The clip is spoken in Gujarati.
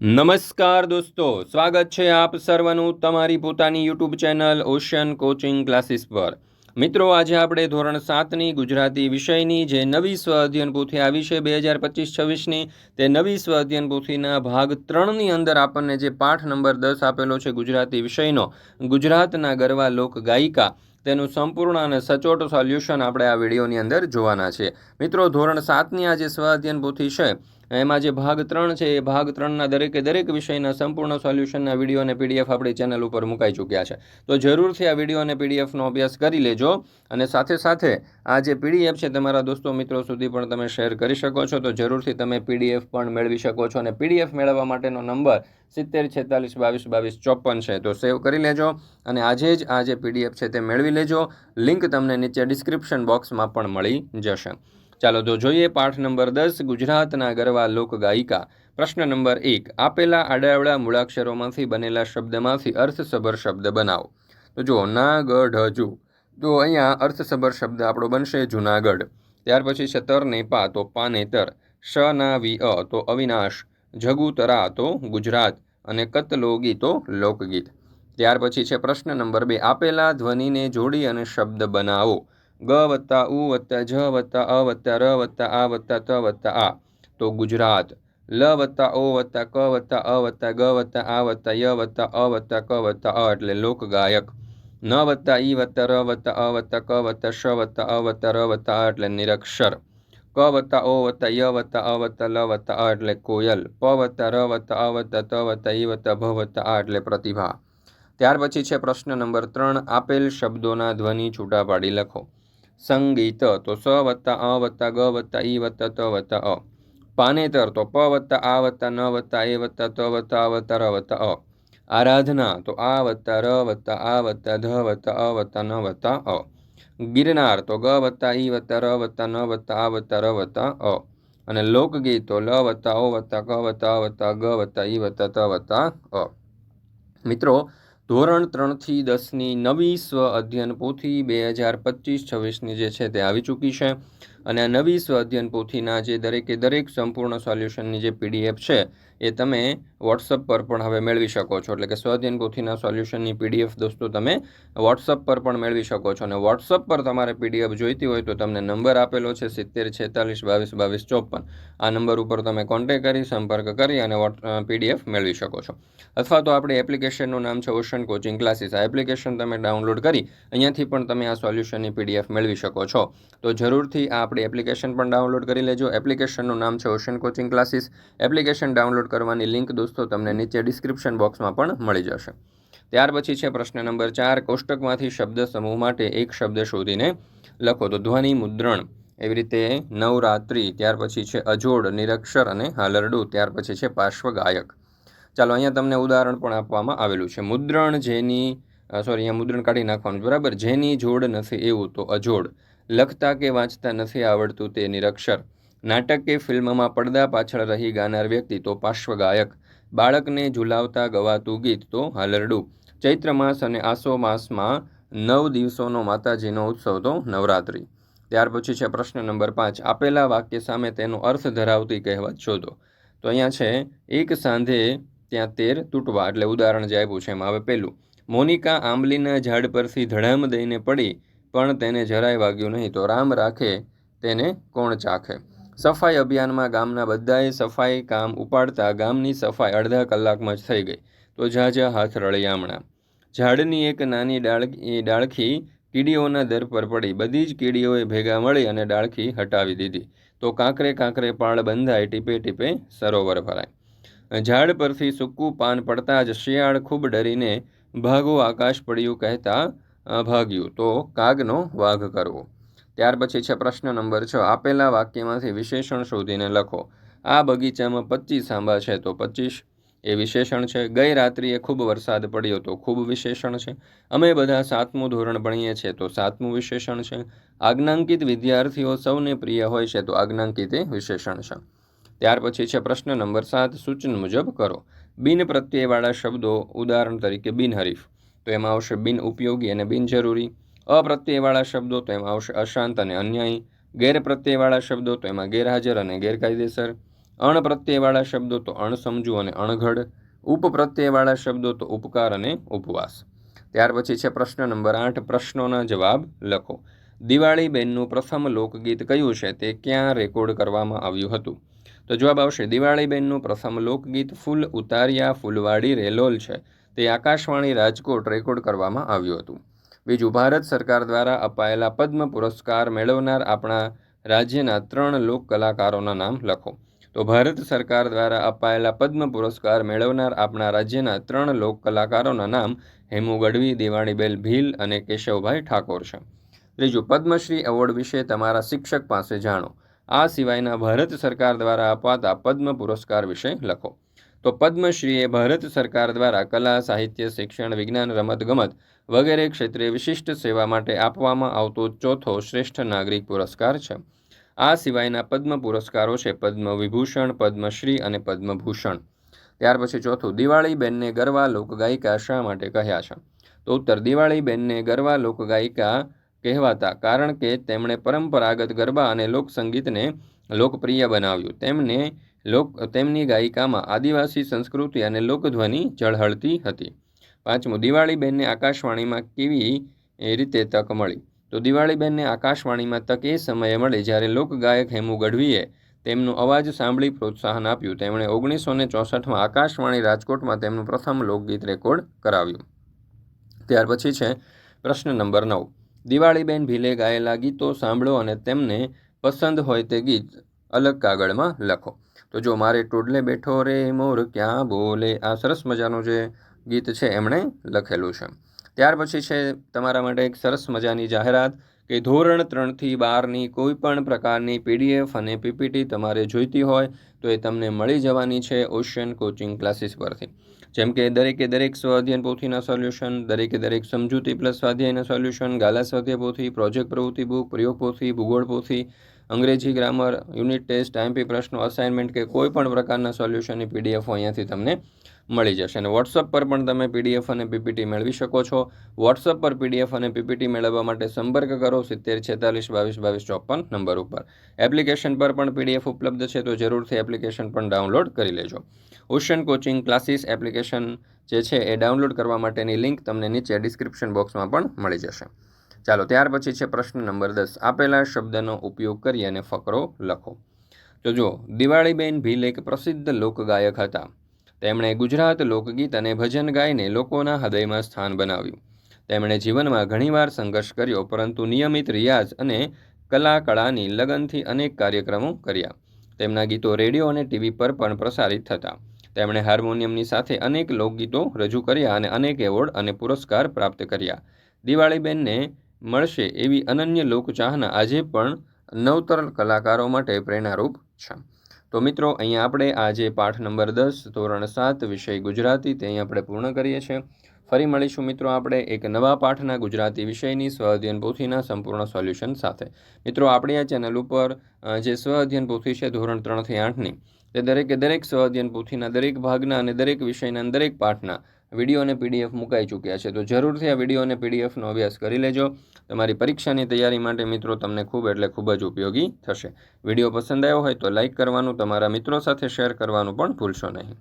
નમસ્કાર દોસ્તો, સ્વાગત છે આપ સર્વનું તમારી પોતાની YouTube channel Ocean Coaching Classes પર. મિત્રો, આજે આપણે ધોરણ સાતની ગુજરાતી વિષયની જે નવી સ્વ અધ્યયન પોથી આવી છે બે હજાર પચીસ છવ્વીસની, તે નવી સ્વ અધ્યયન પોથીના ભાગ ત્રણની અંદર આપણને જે પાઠ નંબર દસ આપેલો છે ગુજરાતી વિષયનો, ગુજરાતના ગરવા લોક ગાયિકા, તેનું સંપૂર્ણ અને સચોટ સોલ્યુશન આપણે આ વિડીયોની અંદર જોવાના છે. મિત્રો, ધોરણ સાતની આ જે સ્વ અધ્યયન પોથી છે એમાં જે ભાગ ત્રણ છે, એ ભાગ ત્રણના દરેકે દરેક વિષયના સંપૂર્ણ સોલ્યુશનના વીડિયો અને પીડીએફ આપણી ચેનલ ઉપર મુકાઈ ચૂક્યા છે. તો જરૂરથી આ વીડિયો અને પીડીએફનો અભ્યાસ કરી લેજો અને સાથે સાથે આ જે પીડીએફ છે, તમારા દોસ્તો મિત્રો સુધી પણ તમે શેર કરી શકો છો. તો જરૂરથી તમે પીડીએફ પણ મેળવી શકો છો અને પીડીએફ મેળવવા માટેનો નંબર સિત્તેર, છેતાલીસ, બાવીસ બાવીસ, ચોપન છે. તો સેવ કરી લેજો અને આજે જ આ જે પીડીએફ છે, તે મેળવી લેજો. લિંક તમને નીચે ડિસ્ક્રિપ્શન બોક્સમાં પણ મળી જશે. ચાલો તો જોઈએ પાઠ નંબર દસ, ગુજરાતના ગરવા લોકગાયિકા પ્રશ્ન નંબર એક, આપેલા આડાવડા મૂળાક્ષરોમાંથી બનેલા શબ્દમાંથી અર્થસભર શબ્દ બનાવો. તો જુઓ ના ગઢ હજુ. તો અહીંયા અર્થસભર શબ્દ આપણો બનશે જુનાગઢ. ત્યાર પછી છે તર ને પા, તો પાનેતર શ ના વિ, અ, તો અવિનાશ. જગુતરા, તો ગુજરાત. અને કતલોગી, તો લોકગીત. ત્યાર પછી છે પ્રશ્ન નંબર બે, આપેલા ધ્વનિને જોડી અને શબ્દ બનાવો. ગ વત્તા ઉ વત્તા જ વત્તા અ વત્તા ર વત્તા આ. વત્તા ત વત્તા આ તો ગુજરાત. લ વત્તા ઓ વત્તા ક વત્તા અ વત્તા ગ વત્તા આ વત્તા ય વત્તા અ વત્તા ક વત્તા અ એટલે લોકગાયક. ન વત્તા ઈ વત્તા ર વત્તા અ વત્તા ક વત્તા શ વત્તા અ વત્તા ર વત્તા અ એટલે નિરક્ષર. ક વત્તા ઓ વત્તા ય વત્તા અ વત્તા લ વત્તા અ એટલે કોયલ. પ વત્તા ર વત્તા અ વત્તા ત વત્તા ઈ વત્તા ભ વત્તા આ એટલે પ્રતિભા. ત્યાર પછી છે પ્રશ્ન નંબર ત્રણ, આપેલ શબ્દોના ધ્વનિ છૂટા પાડી લખો. સંગીત તો સ વત્તા અ વત્તા ગ વત્તા ઈ વત્તા ત વત્તા અ. પાનેતર તો પ વત્તા આ વત્તા ન વત્તા એ વત્તા ત વત્તા આ વત્તા ર વત્તા અ. આરાધના તો આ વત્તા ર વત્તા આ વત્તા ધ વત્તા અ વત્તા ન વત્તા અ. ગિરનાર તો ગ વત્તા ઈ વત્તા ર વત્તા ન વત્તા આ વત્તા ર વત્તા અ. અને લોકગીત લ વત્તા ઓ વત્તા ક વત્તા અ વત્તા ગ વત્તા ઈ વત્તા ત વત્તા અ. મિત્રો ધોરણ ત્રણથી દસની નવી સ્વ અધ્યયન પોથી બે હજાર પચીસ છવ્વીસની જે છે તે આવી ચૂકી છે. અને આ નવી સ્વ અધ્યયન પોથીના જે દરેકે દરેક સંપૂર્ણ સોલ્યુશનની જે પીડીએફ છે, એ તમે વોટ્સઅપ પર પણ હવે મેળવી શકો છો. એટલે કે સ્વાધ્યન પોથીના સોલ્યુશનની પીડીએફ દોસ્તો તમે વોટ્સઅપ પર પણ મેળવી શકો છો. અને વોટ્સઅપ પર તમારે પીડીએફ જોઈતી હોય તો તમને નંબર આપેલો છે સિત્તેર, છેતાલીસ, બાવીસ બાવીસ, ચોપન. આ નંબર ઉપર તમે કોન્ટેક કરી, સંપર્ક કરી અને પીડીએફ મેળવી શકો છો. અથવા તો આપણી એપ્લિકેશનનું નામ છે ઓશન કોચિંગ ક્લાસીસ આ એપ્લિકેશન તમે ડાઉનલોડ કરી અહીંયાથી પણ તમે આ સોલ્યુશનની પીડીએફ મેળવી શકો છો. તો જરૂરથી આ આપણી એપ્લિકેશન પણ ડાઉનલોડ કરી લેજો. એપ્લિકેશનનું નામ છે Ocean Coaching Classes application download કરવાની લિંક દોસ્તો તમને નીચે ડિસ્ક્રિપ્શન બોક્સમાં પણ મળી જશે. ત્યાર પછી છે પ્રશ્ન નંબર ચાર, કોષ્ટકમાંથી શબ્દ સમૂહ માટે એક શબ્દ શોધીને લખો. તો ધ્વનિ મુદ્રણ, એવી રીતે નવરાત્રિ, ત્યાર પછી છે અજોડ, નિરક્ષર અને હાલરડું, ત્યાર પછી છે પાર્શ્વગાયક. ચાલો, અહીંયા તમને ઉદાહરણ પણ આપવામાં આવેલું છે. મુદ્રણ જેની સોરી અહીંયા મુદ્રણ કાઢી નાખવાનું બરાબર? જેની જોડ નથી એવું, તો અજોડ. લખતા કે વાંચતા નથી આવડતું તે નિરક્ષર. નાટક કે ફિલ્મમાં પડદા પાછળ રહી ગાનાર વ્યક્તિ, તો પાર્શ્વગાયક. બાળકને ઝુલાવતા ગવાતું ગીત તો હાલરડું. ચૈત્ર માસ અને આસો માસમાં નવ દિવસોનો માતાજીનો ઉત્સવ તો નવરાત્રિ. ત્યાર પછી છે પ્રશ્ન નંબર પાંચ. આપેલા વાક્ય સામે તેનો અર્થ ધરાવતી કહેવત શોધો. તો અહીંયા છે, એક સાંધે ત્યાં તેર તૂટવા. એટલે ઉદાહરણ જે આપ્યું છે એમાં હવે પહેલું મોનિકા આંબલીના ઝાડ પરથી ધડામ દઈને પડી, પણ તેને જરાય વાગ્યું નહીં. તો રામ રાખે, તેને કોણ ચાખે? સફાઈ અભિયાનમાં ગામના બધાએ સફાઈ કામ ઉપાડતા ગામની સફાઈ અડધા કલાકમાં જ થઈ ગઈ. તો ઝાઝા હાથ રળિયામણા. ઝાડની એક નાની ડાળ ડાળખી કીડીઓના દર પર પડી. બધી જ કીડીઓએ ભેગા મળી અને ડાળખી હટાવી દીધી. તો કાંકરે કાંકરે પાળ બંધાય, ટીપે ટીપે સરોવર ભરાય. ઝાડ પરથી સૂકું પાન પડતા જ શિયાળ ખૂબ ડરીને ભાગો આકાશ પડ્યું કહેતા ભાગ્યું. તો કાગનો વાઘ કરવો. ત્યાર પછી છે પ્રશ્ન નંબર છ. આપેલા વાક્યમાંથી વિશેષણ શોધીને લખો. આ બગીચામાં પચીસ આંબા છે, તો પચીસ. એ વિશેષણ છે. ગઈ રાત્રિએ ખૂબ વરસાદ પડ્યો, તો ખૂબ વિશેષણ છે. અમે બધા સાતમું ધોરણ ભણીએ છીએ, તો સાતમું વિશેષણ છે. આજ્ઞાંકિત વિદ્યાર્થીઓ સૌને પ્રિય હોય છે, તો આજ્ઞાંકિત એ વિશેષણ છે. ત્યાર પછી છે પ્રશ્ન નંબર સાત. સૂચન મુજબ કરો. બિન પ્રત્યયવાળા શબ્દો ઉદાહરણ તરીકે બિનહરીફ તો એમાં આવશે બિન ઉપયોગી અને બિનજરૂરી અપ્રત્યયવાળા શબ્દો તો એમાં આવશે અશાંત અને અન્યાયી, ગેરપ્રત્યયવાળા શબ્દો તો એમાં ગેરહાજર અને ગેરકાયદેસર, અણપ્રત્યયવાળા શબ્દો તો અણસમજુ અને અણઘડ, ઉપપ્રત્યયવાળા શબ્દો તો ઉપકાર અને ઉપવાસ. ત્યાર પછી છે પ્રશ્ન નંબર આઠ, પ્રશ્નોના જવાબ લખો. દિવાળી બેનનું પ્રથમ લોકગીત કયું છે તે ક્યાં રેકોર્ડ કરવામાં આવ્યું હતું? તો જવાબ આવશે, દિવાળી બેનનું પ્રથમ લોકગીત ફૂલ ઉતારિયા ફૂલવાડી રેલોલ છે. તે આકાશવાણી રાજકોટ રેકોર્ડ કરવામાં આવ્યું હતું. બીજું, ભારત સરકાર દ્વારા અપાયેલા પદ્મ પુરસ્કાર મેળવનાર આપણા રાજ્યના ત્રણ લોક કલાકારોના નામ લખો. તો ભારત સરકાર દ્વારા અપાયેલા પદ્મ પુરસ્કાર મેળવનાર આપણા રાજ્યના ત્રણ લોક કલાકારોના નામ હેમુ ગઢવી, દેવાણીબેન ભીલ અને કેશવભાઈ ઠાકોર છે. ત્રીજું, પદ્મશ્રી એવોર્ડ વિશે તમારા શિક્ષક પાસે જાણો. આ સિવાયના ભારત સરકાર દ્વારા અપાતા પદ્મ પુરસ્કાર વિશે લખો. તો પદ્મશ્રી એ ભારત સરકાર દ્વારા કલા, સાહિત્ય, શિક્ષણ, વિજ્ઞાન, રમતગમત વગેરે ક્ષેત્રે વિશિષ્ટ સેવા માટે આપવામાં આવતો ચોથો શ્રેષ્ઠ નાગરિક પુરસ્કાર છે. આ સિવાયના પદ્મ પુરસ્કારો છે પદ્મ વિભૂષણ પદ્મશ્રી અને પદ્મભૂષણ. ત્યાર પછી ચોથું, દિવાળીબેનને ગરવા લોકગાયિકા શા માટે કહ્યા છે? તો ઉત્તર, દિવાળીબેનને ગરવા લોકગાયિકા કહેવાતા કારણ કે તેમણે પરંપરાગત ગરબા અને લોકસંગીતને લોકપ્રિય બનાવ્યું. તેમને લોક તેમની ગાયિકામાં આદિવાસી સંસ્કૃતિ અને લોકધ્વનિ ઝળહળતી હતી. પાંચમું, દિવાળીબેનને આકાશવાણીમાં કેવી રીતે તક મળી? તો દિવાળીબેનને આકાશવાણીમાં તક એ સમયે મળી જ્યારે લોકગાયક હેમુ ગઢવીએ તેમનો અવાજ સાંભળી પ્રોત્સાહન આપ્યું. તેમણે ઓગણીસો ને ચોસઠમાં આકાશવાણી રાજકોટમાં તેમનું પ્રથમ લોકગીત રેકોર્ડ કરાવ્યું. ત્યાર પછી છે પ્રશ્ન નંબર નવ. દિવાળીબેન ભીલે ગાયેલા ગીતો સાંભળો અને તેમને પસંદ હોય તે ગીત અલગ કાગળમાં લખો. તો જો મારે ટોડલે બેઠો રે મોર, ક્યાં બોલે? આ સરસ મજાનું જે ગીત છે એમણે લખેલું છે. ત્યાર પછી છે તમારા માટે એક સરસ મજાની જાહેરાત કે ધોરણ ત્રણથી બારની કોઈ પણ પ્રકારની પીડીએફ અને પીપીટી તમારે જોઈતી હોય તો એ તમને મળી જવાની છે ઓશિયન કોચિંગ ક્લાસીસ પરથી. જેમ કે દરેકે દરેક સ્વાધ્યાયન પોથીના સોલ્યુશન, દરેકે દરેક સમજૂતી પ્લસ સ્વાધ્યાયના સોલ્યુશન, ગાલા સ્વાધ્યાય પોથી, પ્રોજેક્ટ પ્રવૃત્તિ બુક, પ્રયોગ પોથી, ભૂગોળ પોથી અંગ્રેજી ગ્રામર, યુનિટ ટેસ્ટ, આઈએમપી પ્રશ્નો અસાઇનમેન્ટ કે કોઈ પણ પ્રકારના સોલ્યુશનની પીડીએફ અહીંયાથી તમને મળી જશે. અને વોટ્સઅપ પર પણ તમે પીડીએફ અને પીપીટી મેળવી શકો છો. વોટ્સઅપ પર પીડીએફ અને પીપીટી મેળવવા માટે સંપર્ક કરો સિત્તેર, છેતાલીસ, બાવીસ બાવીસ, ચોપન નંબર ઉપર. એપ્લિકેશન પર પણ પીડીએફ ઉપલબ્ધ છે તો જરૂરથી એપ્લિકેશન પણ ડાઉનલોડ કરી લેજો. ઓશન કોચિંગ ક્લાસીસ એપ્લિકેશન જે છે એ ડાઉનલોડ કરવા માટેની લિંક તમને નીચે ડિસ્ક્રિપ્શન બોક્સમાં પણ મળી જશે. ચાલો, ત્યાર પછી છે પ્રશ્ન નંબર દસ. આપેલા શબ્દનો ઉપયોગ કરી અને ફકરો લખો. તો જુઓ, દિવાળીબેન ભીલ એક પ્રસિદ્ધ લોકગાયક હતા. તેમણે ગુજરાત લોકગીત અને ભજન ગાઈને લોકોના હૃદયમાં સ્થાન બનાવ્યું. તેમણે જીવનમાં ઘણીવાર સંઘર્ષ કર્યો, પરંતુ નિયમિત રિયાઝ અને કલા કળાની લગનથી અનેક કાર્યક્રમો કર્યા. તેમના ગીતો રેડિયો અને ટીવી પર પણ પ્રસારિત થતા. તેમણે હાર્મોનિયમની સાથે અનેક લોકગીતો રજૂ કર્યા અને અનેક એવોર્ડ અને પુરસ્કાર પ્રાપ્ત કર્યા. દિવાળીબેનને મળશે એવી અનન્ય લોકચાહના આજે પણ નવતર કલાકારો માટે પ્રેરણારૂપ છે. તો મિત્રો, અહીંયા આપણે આજે પાઠ નંબર દસ, ધોરણ સાત, વિષય ગુજરાતી તે અહીં આપણે પૂર્ણ કરીએ છીએ. ફરી મળીશું મિત્રો આપણે એક નવા પાઠના ગુજરાતી વિષયની સ્વ અધ્યયન પોથીના સંપૂર્ણ સોલ્યુશન સાથે. મિત્રો, આપણી આ ચેનલ ઉપર જે સ્વ અધ્યયન પોથી છે ધોરણ ત્રણથી આઠની તે દરેકે દરેક સ્વ અધ્યયન પોથીના દરેક ભાગના અને દરેક વિષયના દરેક પાઠના વીડિયો અને પીડીએફ મુકાઈ ચૂક્યા છે. તો જરૂરથી આ વીડિયો અને પીડીએફનો અભ્યાસ કરી લેજો. તમારી પરીક્ષાની તૈયારી માટે મિત્રો તમને ખૂબ એટલે ખૂબ જ ઉપયોગી થશે. વીડિયો પસંદ આવ્યો હોય તો લાઇક કરવાનું, તમારા મિત્રો સાથે શેર કરવાનું પણ ભૂલશો નહીં.